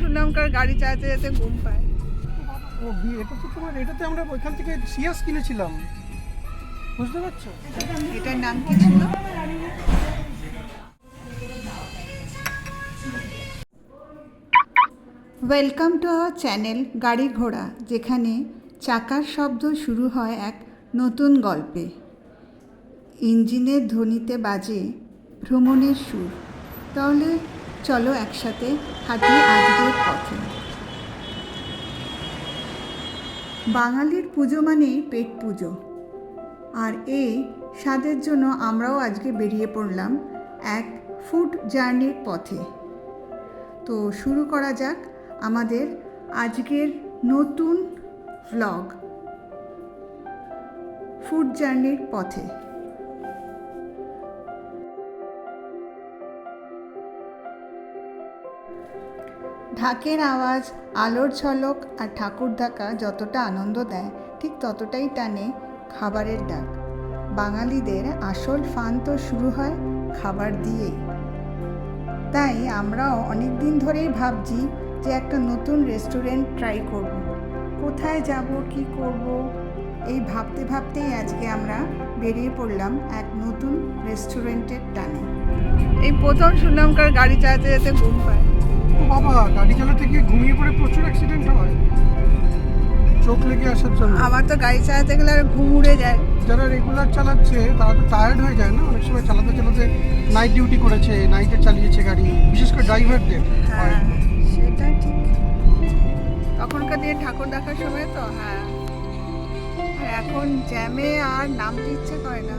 শুনলাম কার গাড়ি চালাতে যেতে ঘুম পায়। ও এটা তো তোমার এটাতে আমরা ওইখান থেকে সিয়াস কিনেছিলাম। বুঝতে পারছ? এটার নাম কি ছিল? ওয়েলকাম টু আওয়ার চ্যানেল গাড়ি ঘোড়া যেখানে চাকার শব্দ শুরু হয় এক নতুন গল্পে। ইঞ্জিনের ধ্বনিতে বাজে ভ্রমণের সুর। তাহলে চলো একসাথে হাঁটি আজকের পথে। বাঙালির পুজো মানেই পেট পুজো। আর এই স্বাদের জন্য আমরাও আজকে বেরিয়ে পড়লাম এক ফুড জার্নির পথে। তো শুরু করা যাক আমাদের আজকের নতুন ভ্লগ ফুড জার্নির পথে। ঢাকের আওয়াজ, আলোর ঝলক আর ঠাকুর ধাক্কা যতটা আনন্দ দেয়, ঠিক ততটাই টানে খাবারের ডাক। বাঙালিদের আসল ফান তো শুরু হয় খাবার দিয়েই। তাই আমরাও অনেক দিন ধরেই ভাবছি যে একটা নতুন রেস্টুরেন্ট ট্রাই করব। কোথায় যাব, কি করব? এই ভাবতে ভাবতেই আজকে আমরা বেরিয়ে পড়লাম এক নতুন রেস্টুরেন্টের টানে। এই প্রথম শুনলাম কার গাড়ি চালাতে যেতে ঘুম পায়। গাড়ি চালাতে গিয়ে ঘুমিয়ে পড়ে প্রচুর অ্যাক্সিডেন্ট হয়। চোখ লেগে আসার জন্য। আমার তো গাড়ি চালাতে গেলে আর ঘুম উড়ে যায়। যারা রেগুলার চালাচ্ছে তারা তো টায়ার্ড হয়ে যায় না? অনেক সময় চালাতে চালাতে নাইট ডিউটি করেছে নাইটে চালিয়েছে গাড়ি বিশেষ করে ড্রাইভারদের হ্যাঁ সেটা ঠিক। তখনকার দিয়ে ঠাকুর দেখার সময় তো হ্যাঁ। এখন জ্যামে আর নামতে ইচ্ছে করে না।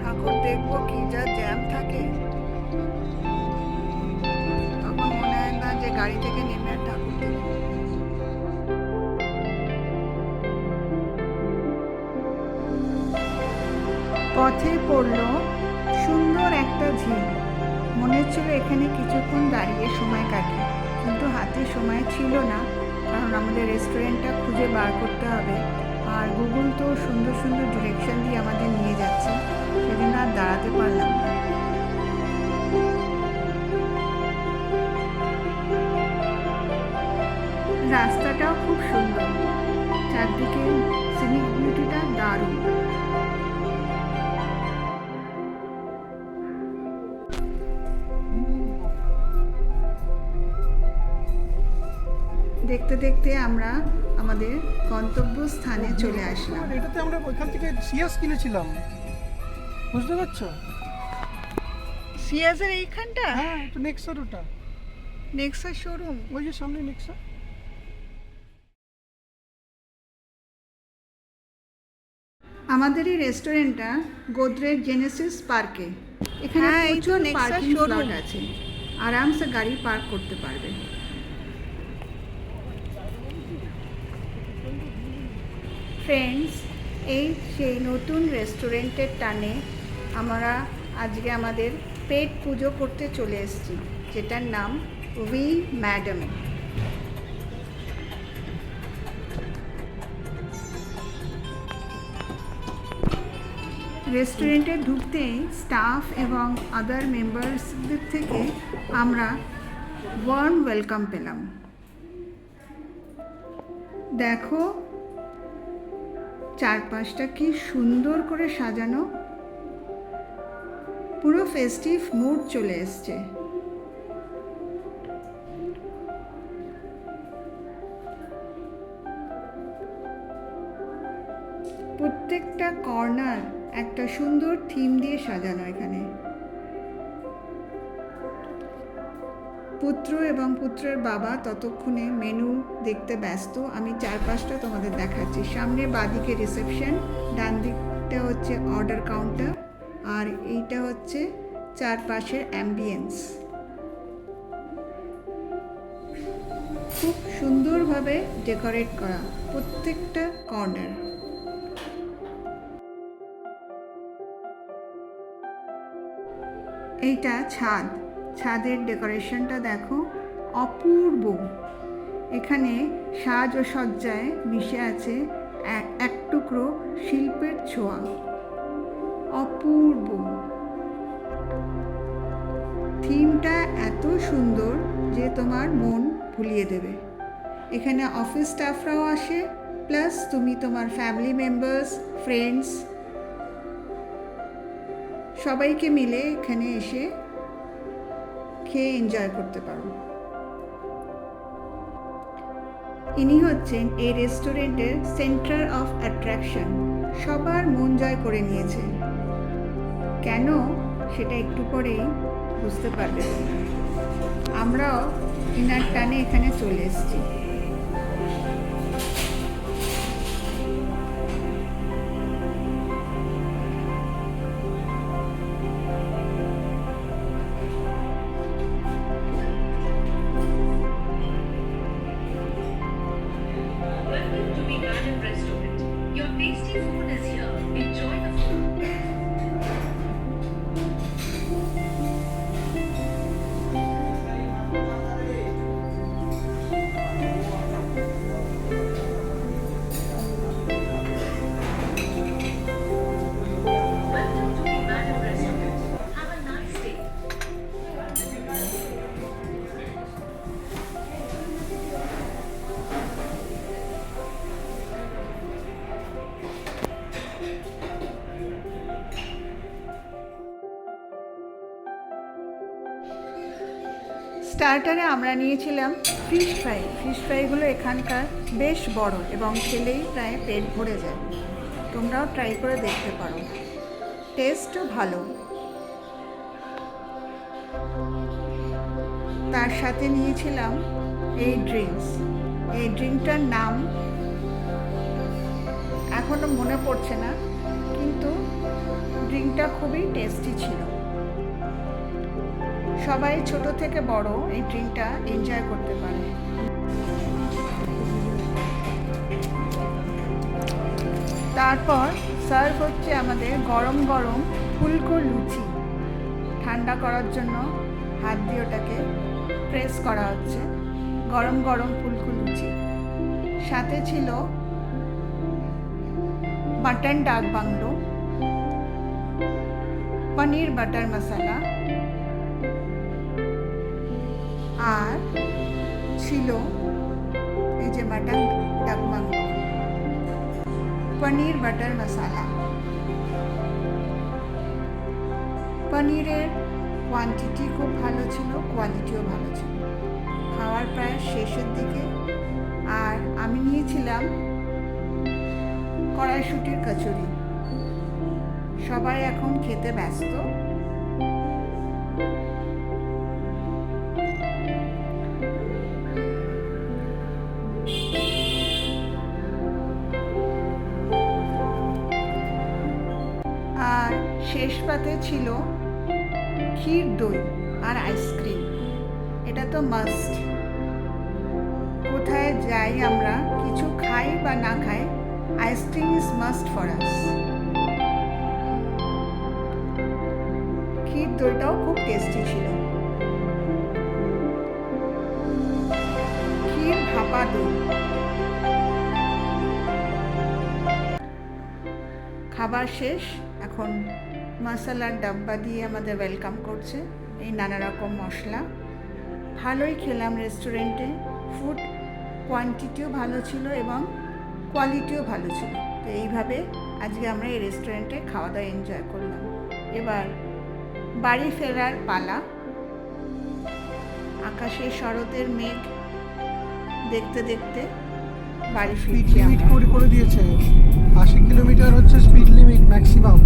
ঠাকুর দেখব কি যা জ্যাম থাকে। যে গাড়ি থেকে নেমে আর ঠাকুর পথে পড়ল সুন্দর একটা ঝিল। মনে হচ্ছিল এখানে কিছুক্ষণ দাঁড়িয়ে সময় কাটে, কিন্তু হাতে সময় ছিল না, কারণ আমাদের রেস্টুরেন্টটা খুঁজে বার করতে হবে। আর গুগল তো সুন্দর সুন্দর ডিরেকশন দিয়ে আমাদের নিয়ে যাচ্ছে, সেজন্য আর দাঁড়াতে রাস্তাটাও খুব সুন্দর। চারদিকে সিনিক বিউটিটা দারুণ। দেখতে দেখতে আমরা আমাদের গন্তব্য স্থানে চলে আসলাম। এটাতে আমরা ওইখান থেকে সিয়াস কিনেছিলাম। বুঝতে পারছ? সিয়াজের এইখানটা? হ্যাঁ নেক্সার ওটা নেক্সা শোরুম ওই যে সামনে নেক্সা আমাদের এই রেস্টুরেন্টটা গোদরেজ জেনেসিস পার্কে। এখানে হ্যাঁ, প্রচুর পার্কিং স্লট আছে। আরামসে গাড়ি পার্ক করতে পারবে। ফ্রেন্ডস এই সেই নতুন রেস্টুরেন্টের টানে আমরা আজকে আমাদের পেট পুজো করতে চলে এসেছি যেটার নাম উই ম্যাডাম রেস্টুরেন্টে ঢুকতেই স্টাফ এবং আদার মেম্বার্সদের থেকে আমরা ওয়ার্ম ওয়েলকাম পেলাম। দেখো, চারপাশটা কি সুন্দর করে সাজানো। পুরো ফেস্টিভ মুড চলে এসছে। প্রত্যেকটা কর্নার একটা সুন্দর থিম দিয়ে সাজানো এখানে। পুত্র এবং পুত্রের বাবা ততক্ষণে মেনু দেখতে ব্যস্ত। আমি চারপাশটা তোমাদের দেখাচ্ছি। সামনে বাদিকে রিসেপশন, ডান দিকটা হচ্ছে অর্ডার কাউন্টার, আর এইটা হচ্ছে চারপাশের অ্যাম্বিয়েন্স। খুব সুন্দরভাবে ডেকোরেট করা প্রত্যেকটা কর্নার। এইটা ছাদ। ছাদের ডেকোরেশনটা দেখো অপূর্ব। এখানে সাজ ও সজ্জায় মিশে আছে এক টুকরো শিল্পের ছোঁয়া। অপূর্ব। থিমটা এত সুন্দর যে তোমার মন ভুলিয়ে দেবে। এখানে অফিস স্টাফরাও আসে, প্লাস তুমি তোমার ফ্যামিলি মেম্বার্স, ফ্রেন্ডস সবাইকে মিলে এখানে এসে খেয়ে এনজয় করতে পারো। ইনি হচ্ছেন এই রেস্টুরেন্টের সেন্টার অফ অ্যাট্রাকশন সবার মন জয় করে নিয়েছে। কেন? সেটা একটু পরেই বুঝতে পারবে। আমরাও ইনার টানে এখানে চলে এসেছি। স্টার্টারে আমরা নিয়েছিলাম ফিশ ফ্রাই ফিশ ফ্রাইগুলো এখানকার বেশ বড় এবং খেলেই প্রায় পেট ভরে যায়। তোমরাও ট্রাই করে দেখতে পারো। টেস্টও ভালো। তার সাথে নিয়েছিলাম এই ড্রিঙ্কস এই ড্রিঙ্কটার নাম এখনও মনে পড়ছে না, কিন্তু ড্রিঙ্কটা খুবই টেস্টি ছিল। সবাই ছোট থেকে বড় এই ড্রিঙ্কটা এনজয় করতে পারে। তারপর সার্ভ হচ্ছে আমাদের গরম গরম ফুলকো লুচি। ঠান্ডা করার জন্য হাত দিয়ে ওটাকে প্রেস করা হচ্ছে, গরম গরম ফুলকো লুচি। সাথে ছিল মাটন ডাক বাংলো, পনির বাটার মশলা। আর ছিল এই যে মাটন ডাকমাং পনির, বাটার মশলা। পনিরের কোয়ান্টিটি খুব ভালো ছিল কোয়ালিটিও ভালো ছিল। খাওয়ার প্রায় শেষের দিকে। আর আমি নিয়েছিলাম কড়াইশুটির কচুরি। সবাই এখন খেতে ব্যস্ত। পাতে ছিল ক্ষীর দই আর আইসক্রিম এটা তো মাস্ট কোথায় যাই আমরা, কিছু খাই বা না খাই ice cream is must for us ক্ষীর দইটাও খুব টেস্টি ছিল। ক্ষীর ভাপা দই। খাবার শেষ, এখন মশলার ডাব্বা দিয়ে আমাদের ওয়েলকাম করছে। এই নানা রকম মশলা। ভালোই খেলাম রেস্টুরেন্টে ফুড কোয়ান্টিটিও ভালো ছিল এবং কোয়ালিটিও ভালো ছিল। তো এইভাবে আজকে আমরা এই রেস্টুরেন্টে খাওয়া দাওয়া এনজয় করলাম। এবার বাড়ি ফেরার পালা। আকাশে শরতের মেঘ দেখতে দেখতে বাড়ি স্পিড লিমিট করে দিয়েছে। আশি কিলোমিটার হচ্ছে স্পিড লিমিট ম্যাক্সিমাম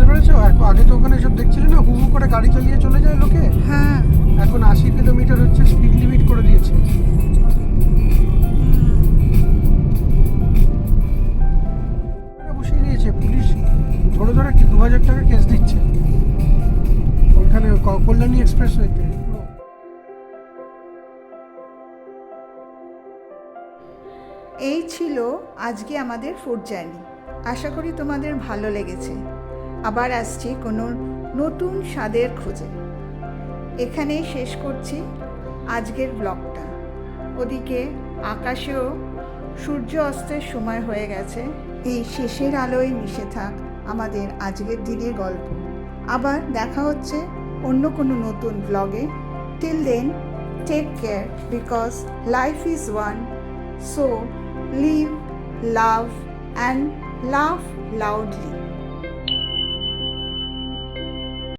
বুঝতে পেরেছ? এখন আগে তো ওখানে সব দেখছিলে না হু হু করে গাড়ি চালিয়ে চলে যায় লোকে? হ্যাঁ। এখন আশি কিলোমিটার হচ্ছে স্পিড লিমিট করে দিয়েছে। বসিয়ে দিয়েছে পুলিশ ধরে ধরে কি দু হাজার টাকা কেস দিচ্ছে? ওইখানে ক- কল্যাণী এক্সপ্রেস হইতে এই ছিল আজকে আমাদের ফুড জার্নি আশা করি তোমাদের ভালো লেগেছে। আবার আসছি কোনো নতুন স্বাদের খোঁজে। এখানেই শেষ করছি আজকের ব্লগটা। ওদিকে আকাশেও সূর্য অস্তের সময় হয়ে গেছে। এই শেষের আলোয় মিশে থাক আমাদের আজকের দিনের গল্প। আবার দেখা হচ্ছে অন্য কোনো নতুন ব্লগে। Till then take care because life is one so live love and love loudly